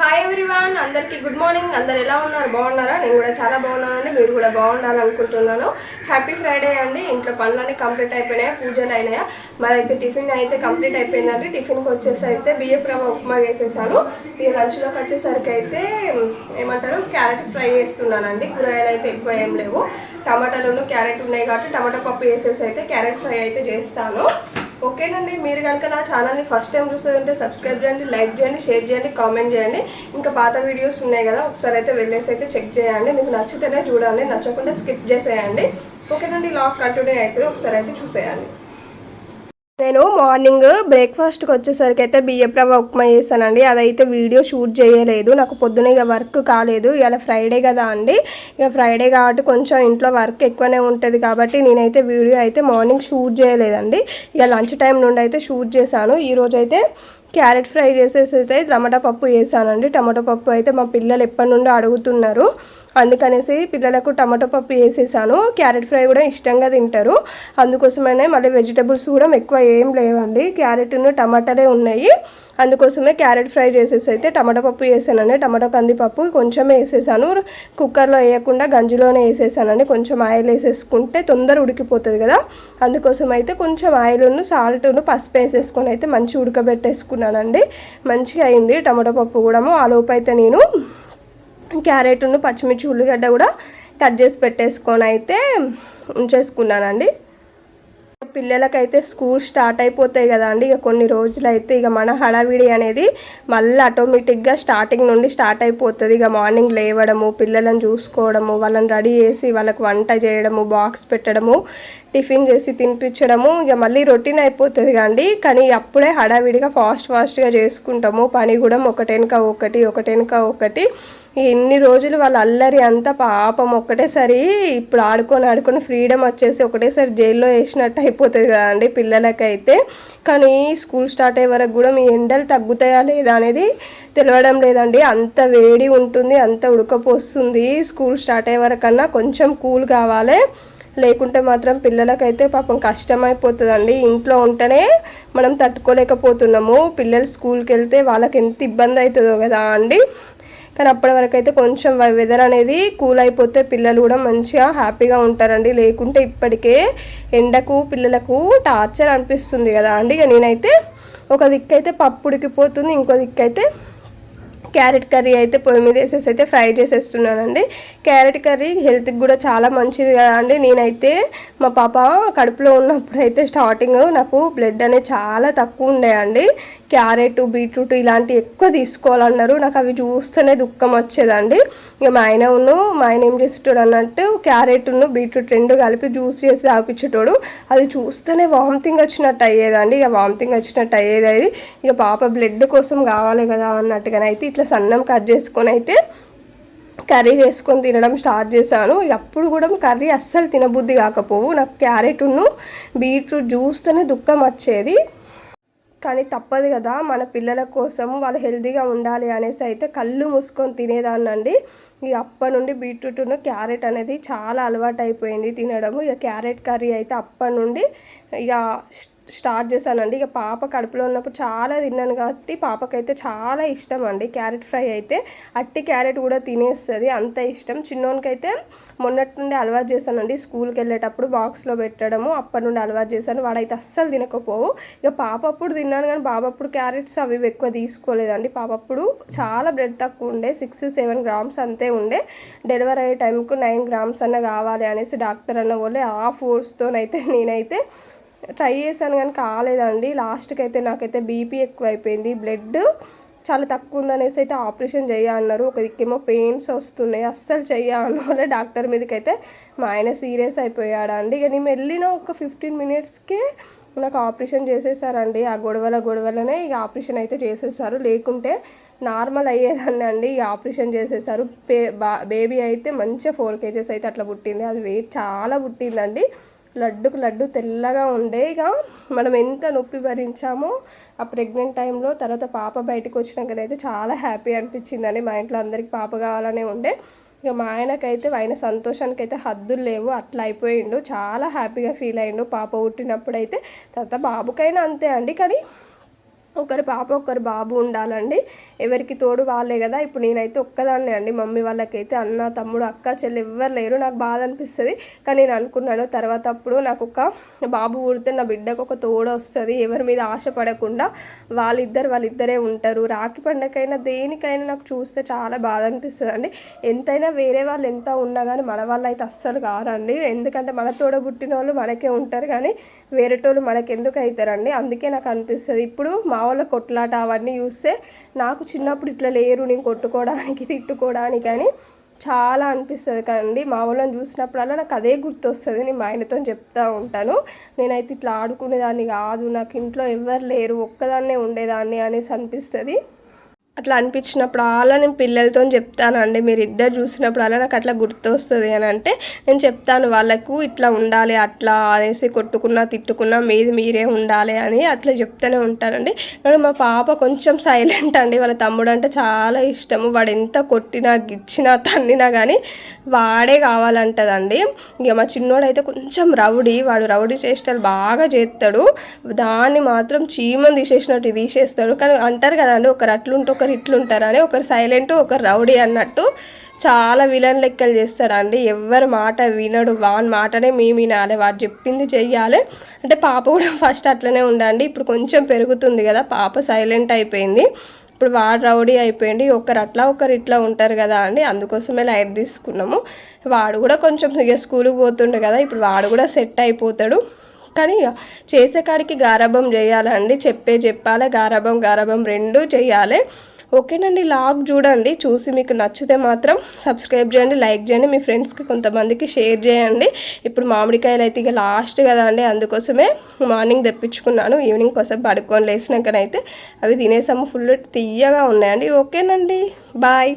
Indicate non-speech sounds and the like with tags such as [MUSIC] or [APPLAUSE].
Hi everyone అందరికీ good morning అందరు ఎలా ఉన్నారు? బాగున్నారా? నేను కూడా చాలా బాగున్నానండి. మీరు కూడా బాగుండాలని అనుకుంటున్నాను హ్యాపీ ఫ్రైడే అండి. ఇంట్లో పనులన్నీ కంప్లీట్ అయిపోయినాయా? పూజలు అయినాయా? మరైతే టిఫిన్ అయితే కంప్లీట్ అయిపోయిందండి. టిఫిన్కి వచ్చేసి అయితే బియ్యం రవ్వ ఉప్మా వేసేసాను ఈ లంచ్లోకి వచ్చేసరికి అయితే ఏమంటారు? క్యారెట్ ఫ్రై చేస్తున్నానండి. కూరగాయలు అయితే ఎక్కువ ఏం లేవు. టమాటాలు క్యారెట్ ఉన్నాయి కాబట్టి టమాటా పప్పు వేసేసి అయితే క్యారెట్ ఫ్రై అయితే చేస్తాను. ఓకేనండి మీరు కనుక నా ఛానల్ని ఫస్ట్ టైం చూస్తుంటే సబ్స్క్రైబ్ చేయండి లైక్ చేయండి షేర్ చేయండి కామెంట్ చేయండి. ఇంకా పాత వీడియోస్ ఉన్నాయి కదా ఒకసారి అయితే వెళ్ళేసి అయితే చెక్ చేయండి. మీకు నచ్చితేనే చూడండి నచ్చకుండా స్కిప్ చేసేయండి. ఓకేనండి లాక్ కంటిన్యూ అవుతుంది ఒకసారి అయితే చూసేయండి. నేను మార్నింగ్ బ్రేక్ఫాస్ట్కి వచ్చేసరికి అయితే బియ్యప్రవ ఉప్మా చేశానండి. అదైతే వీడియో షూట్ చేయలేదు. నాకు పొద్దున ఇక వర్క్ కాలేదు. ఇలా ఫ్రైడే కదా అండి. ఇక ఫ్రైడే కాబట్టి కొంచెం ఇంట్లో వర్క్ ఎక్కువనే ఉంటుంది కాబట్టి నేనైతే వీడియో అయితే మార్నింగ్ షూట్ చేయలేదండి. ఇక లంచ్ టైం నుండి అయితే షూట్ చేశాను. ఈరోజు అయితే క్యారెట్ ఫ్రై చేసేసి అయితే టమాటా పప్పు వేసానండి టమాటా పప్పు అయితే మా పిల్లలు ఎప్పటి నుండో అడుగుతున్నారు. అందుకనేసి పిల్లలకు టమాటో పప్పు వేసేసాను క్యారెట్ ఫ్రై కూడా ఇష్టంగా తింటారు. అందుకోసమనే మళ్ళీ వెజిటబుల్స్ కూడా ఎక్కువ ఏం లేవండి. క్యారెట్ను టమాటాలే ఉన్నాయి. అందుకోసమే క్యారెట్ ఫ్రై చేసేసి అయితే టమాటా పప్పు వేసానండి. టమాటో కందిపప్పు కొంచెం వేసేసాను. కుక్కర్లో వేయకుండా గంజిలోనే వేసేసానండి. కొంచెం ఆయిల్ వేసేసుకుంటే తొందర ఉడికిపోతుంది కదా. అందుకోసం అయితే కొంచెం ఆయిల్ను సాల్ట్ను పసుపు వేసేసుకొని అయితే మంచి ఉడకబెట్టేసుకున్నానండి. మంచిగా అయింది టమాటో పప్పు కూడా ఆ అయితే నేను క్యారెట్ను పచ్చిమిర్చి ఉల్లిగడ్డ కూడా కట్ చేసి పెట్టేసుకొని అయితే ఉంచేసుకున్నానండి. పిల్లలకైతే స్కూల్ స్టార్ట్ అయిపోతాయి కదా అండి. ఇక కొన్ని రోజులు అయితే ఇక మన హడావిడి అనేది మళ్ళీ ఆటోమేటిక్గా స్టార్టింగ్ నుండి స్టార్ట్ అయిపోతుంది. ఇక మార్నింగ్ లేవడము పిల్లలను చూసుకోవడము వాళ్ళని రెడీ చేసి వాళ్ళకి వంట చేయడము బాక్స్ పెట్టడము టిఫిన్ చేసి తినిపించడము ఇక మళ్ళీ రొటీన్ అయిపోతుంది కండి. కానీ అప్పుడే హడావిడిగా ఫాస్ట్ ఫాస్ట్గా చేసుకుంటాము. పని కూడా ఒకటెనక ఒకటి ఒకటెనక ఒకటి. ఎన్ని రోజులు వాళ్ళ అల్లరి అంతా పాపం. ఒక్కటేసారి ఇప్పుడు ఆడుకొని ఆడుకొని ఫ్రీడమ్ వచ్చేసి ఒకటేసారి జైల్లో వేసినట్టు అయిపోతుంది కదండి పిల్లలకైతే. కానీ స్కూల్ స్టార్ట్ అయ్యే వరకు కూడా మీ ఎండలు తగ్గుతాయా లేదా అనేది తెలవడం లేదండి. అంత వేడి ఉంటుంది అంత ఉడకపోస్తుంది. స్కూల్ స్టార్ట్ అయ్యే వరకన్నా కొంచెం కూల్ కావాలి. లేకుంటే మాత్రం పిల్లలకైతే పాపం కష్టమైపోతుందండి. ఇంట్లో ఉంటేనే మనం తట్టుకోలేకపోతున్నాము. పిల్లలు స్కూల్కి వెళ్తే వాళ్ళకి ఎంత ఇబ్బంది అవుతుందో కదా అండి. కానీ అప్పటి వరకు అయితే కొంచెం వెదర్ అనేది కూల్ అయిపోతే పిల్లలు కూడా మంచిగా హ్యాపీగా ఉంటారండి. లేకుంటే ఇప్పటికే ఎండకు పిల్లలకు టార్చర్ అనిపిస్తుంది కదా అండి. ఇక నేనైతే ఒక దిక్కు అయితే పప్పు ఉడికిపోతుంది ఇంకో దిక్కు అయితే క్యారెట్ కర్రీ అయితే పొయ్యి మీద వేసేసి అయితే ఫ్రై చేసేస్తున్నానండి. క్యారెట్ కర్రీ హెల్త్కి కూడా చాలా మంచిది కదా అండి. నేనైతే మా పాప కడుపులో ఉన్నప్పుడు అయితే స్టార్టింగ్ నాకు బ్లడ్ అనేది చాలా తక్కువ ఉండే అండి. క్యారెట్ బీట్రూట్ ఇలాంటివి ఎక్కువ తీసుకోవాలన్నారు. నాకు అవి చూస్తేనే దుఃఖం వచ్చేదండి. ఇక మా ఆయన ఉన్ను మా ఆయన ఏం చేసేటోడు అన్నట్టు క్యారెట్ను బీట్రూట్ రెండు కలిపి జ్యూస్ చేసి తాపించేటోడు అది చూస్తేనే వామిటింగ్ వచ్చినట్టు అయ్యేదండి. ఇక వామిటింగ్ వచ్చినట్టు అయ్యేది. ఇక పాప బ్లడ్ కోసం కావాలి కదా అన్నట్టుగానైతే ఇట్లా సన్నం కట్ చేసుకొని అయితే కర్రీ చేసుకొని తినడం స్టార్ట్ చేశాను. అప్పుడు కూడా కర్రీ అస్సలు తినబుద్ధి కాకపోవు. నాకు క్యారెట్ను బీట్రూట్ చూస్తేనే దుఃఖం వచ్చేది. కానీ తప్పదు కదా మన పిల్లల కోసం వాళ్ళు హెల్తీగా ఉండాలి అనేసి అయితే కళ్ళు మూసుకొని తినేదాన్నండి. ఇక అప్పటి నుండి బీట్రూట్ను క్యారెట్ అనేది చాలా అలవాటు అయిపోయింది తినడము. ఇక క్యారెట్ కర్రీ అయితే అప్పటి నుండి ఇక స్టార్ట్ చేశానండి. ఇక పాప కడుపులో ఉన్నప్పుడు చాలా తిన్నాను కాబట్టి పాపకైతే చాలా ఇష్టం అండి. క్యారెట్ ఫ్రై అయితే అట్టి క్యారెట్ కూడా తినేస్తుంది. అంత ఇష్టం. చిన్నోనికైతే మొన్నటి నుండి అలవాటు చేశానండి. స్కూల్కి వెళ్ళేటప్పుడు బాక్స్లో పెట్టడము అప్పటి నుండి అలవాటు చేశాను. వాడైతే అస్సలు తినకపోవు. ఇక పాప అప్పుడు తిన్నాను కానీ బాబు అప్పుడు క్యారెట్స్ అవి ఎక్కువ తీసుకోలేదండి. పాప అప్పుడు చాలా బ్లడ్ తక్కువ ఉండే సిక్స్ సెవెన్ గ్రామ్స్ అంతే ఉండే. డెలివరీ అయ్యే టైంకు నైన్ గ్రామ్స్ అన్న కావాలి అనేసి డాక్టర్ అన్న వాళ్ళే ఆ ఫోర్స్తోనైతే నేనైతే ట్రై చేశాను కానీ కాలేదండి. లాస్ట్కి అయితే నాకైతే బీపీ ఎక్కువ అయిపోయింది బ్లడ్ చాలా తక్కువ ఉందనేసి అయితే ఆపరేషన్ చేయ అన్నారు. ఒక దిక్కేమో పెయిన్స్ వస్తున్నాయి. అస్సలు చెయ్య డాక్టర్ మీదకి అయితే మా ఆయన సీరియస్ అయిపోయాడండి. ఇక నేను వెళ్ళిన ఒక ఫిఫ్టీన్ మినిట్స్కే నాకు ఆపరేషన్ చేసేసారండి. ఆ గొడవల గొడవలనే ఇక ఆపరేషన్ అయితే చేసేసారు. లేకుంటే నార్మల్ అయ్యేదాన్ని అండి. ఇక ఆపరేషన్ చేసేసారు. పే బా బేబీ అయితే మంచిగా ఫోర్ కేజెస్ అయితే అట్లా పుట్టింది. అది వెయిట్ చాలా పుట్టిందండి. లడ్డుకు లడ్డు తెల్లగా ఉండే. ఇక మనం ఎంత నొప్పి భరించామో ఆ ప్రెగ్నెంట్ టైంలో తర్వాత పాప బయటకు వచ్చినాకనైతే చాలా హ్యాపీ అనిపించిందండి. మా ఇంట్లో అందరికి పాప కావాలనే ఉండే. ఇక మా ఆయనకైతే ఆయన సంతోషానికి అయితే హద్దులు లేవు. అట్లా అయిపోయిండు. చాలా హ్యాపీగా ఫీల్ అయ్యిండు పాప పుట్టినప్పుడైతే. తర్వాత బాబుకైనా అంతే అండి. కానీ ఒకరి పాప ఒకరి బాబు ఉండాలండి. ఎవరికి తోడు వాళ్ళే కదా. ఇప్పుడు నేనైతే ఒక్కదాన్నే అండి. మమ్మీ వాళ్ళకైతే అన్న తమ్ముడు అక్క చెల్లి ఎవ్వరు లేరు. నాకు బాధ అనిపిస్తుంది. కానీ నేను అనుకున్నాను తర్వాత అప్పుడు నాకు ఒక బాబు పుడితే నా బిడ్డకు ఒక తోడు వస్తుంది. ఎవరి మీద ఆశపడకుండా వాళ్ళిద్దరు వాళ్ళిద్దరే ఉంటారు. రాఖీ పండగకైనా దేనికైనా నాకు చూస్తే చాలా బాధ అనిపిస్తుంది అండి ఎంతైనా వేరే వాళ్ళు ఎంత ఉన్నా కానీ మన వాళ్ళు అయితే అస్సలు కారండి. ఎందుకంటే మన తోడ పుట్టిన వాళ్ళు మనకే ఉంటారు కానీ వేరేటోళ్ళు మనకెందుకు అవుతారండి అందుకే నాకు అనిపిస్తుంది. ఇప్పుడు మా వాళ్ళ కొట్లాట అవన్నీ చూస్తే నాకు చిన్నప్పుడు ఇట్లా లేరు నేను కొట్టుకోవడానికి తిట్టుకోవడానికి అని చాలా అనిపిస్తుంది కదండి మా వాళ్ళని చూసినప్పుడల్లా నాకు అదే గుర్తొస్తుంది. నేను మా ఆయనతో చెప్తూ ఉంటాను. నేనైతే ఇట్లా ఆడుకునేదాన్ని కాదు. నాకు ఇంట్లో ఎవరు లేరు ఒక్కదాన్నే ఉండేదాన్ని అనేసి అనిపిస్తుంది. అట్లా అనిపించినప్పుడు అలా నేను పిల్లలతో చెప్తానండి. మీరు ఇద్దరు చూసినప్పుడు అలా నాకు అట్లా గుర్తొస్తుంది అని అంటే నేను చెప్తాను వాళ్ళకు ఇట్లా ఉండాలి అట్లా అనేసి కొట్టుకున్నా తిట్టుకున్నా మీది మీరే ఉండాలి అని అట్లా చెప్తూనే ఉంటానండి. కానీ మా పాప కొంచెం సైలెంట్ అండి. వాళ్ళ తమ్ముడు అంటే చాలా ఇష్టము. వాడు ఎంత కొట్టినా గిచ్చినా తన్నినా కానీ వాడే కావాలంటదండి. ఇక మా చిన్నోడు అయితే కొంచెం రౌడీ. వాడు రౌడీ చేష్టలు బాగా చేస్తాడు. దాన్ని మాత్రం చీమని తీసేసినట్టు తీసేస్తాడు. కానీ అంటారు కదండి ఒకరు అట్లుంటే ఒకరు ఇట్లుంటారని ఒకరు సైలెంట్ ఒకరు రౌడీ అన్నట్టు చాలా విలన్ లెక్కలు చేస్తాడండి. ఎవరి మాట వినడు. వాని మాటనే మేము వినాలి. వాడు చెప్పింది చెయ్యాలి. అంటే పాప కూడా [LAUGHS] ఫస్ట్ అట్లనే ఉండండి. ఇప్పుడు కొంచెం పెరుగుతుంది కదా. పాప సైలెంట్ అయిపోయింది. ఇప్పుడు వాడు రౌడీ అయిపోయింది ఒకరు అట్లా ఒకరు ఇట్లా ఉంటారు కదా అండి. అందుకోసమే లైట్ తీసుకున్నాము. వాడు కూడా కొంచెం ఇక స్కూల్కి పోతుండే కదా. ఇప్పుడు వాడు కూడా సెట్ అయిపోతాడు. కానీ చేసే కాడికి గారాభం చేయాలండి. చెప్పే చెప్పాలి. గారాభం గారాభం రెండు చేయాలి. ఓకేనండి లాగ్ చూడండి. చూసి మీకు నచ్చితే మాత్రం సబ్స్క్రైబ్ చేయండి లైక్ చేయండి. మీ ఫ్రెండ్స్కి కొంతమందికి షేర్ చేయండి. ఇప్పుడు మామిడికాయలు అయితే ఇక లాస్ట్ కదా అండి. అందుకోసమే మార్నింగ్ తెప్పించుకున్నాను. ఈవినింగ్ కోసం పడుకొని లేచినాకనైతే అవి తినేసాము. ఫుల్ తీయగా ఉన్నాయండి. ఓకేనండి బాయ్.